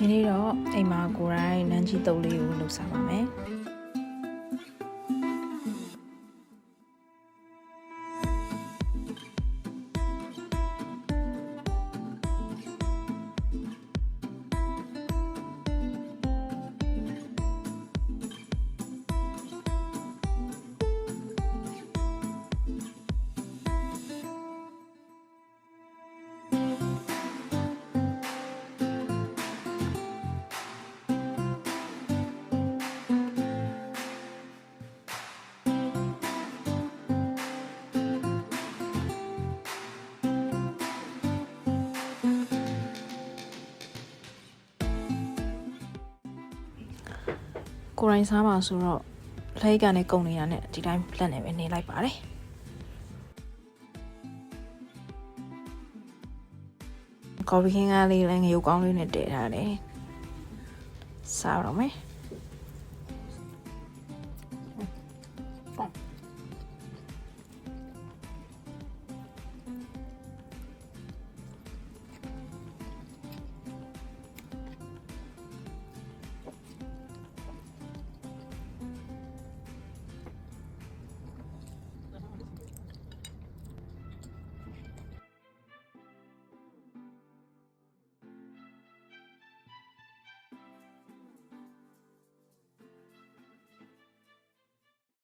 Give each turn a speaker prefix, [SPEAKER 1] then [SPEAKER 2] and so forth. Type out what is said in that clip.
[SPEAKER 1] ဒီနေ့တော့အိမ်မှာကိုယ်တိုင်နန်းကြီးတုပ်လေးကိုလှုပ်စားပါမယ် ကိုယ်တိုင်စားပါဆိုတော့လက်အိတ်ကနေကုန်နေတာနဲ့ဒီတိုင်းလက်နဲ့ပဲနေလိုက်ပါတယ်ကော်ဖီခင်းကားလေးလည်းငရုတ်ကောင်းလေးနဲ့တည်ထားတယ်စားတော့မယ်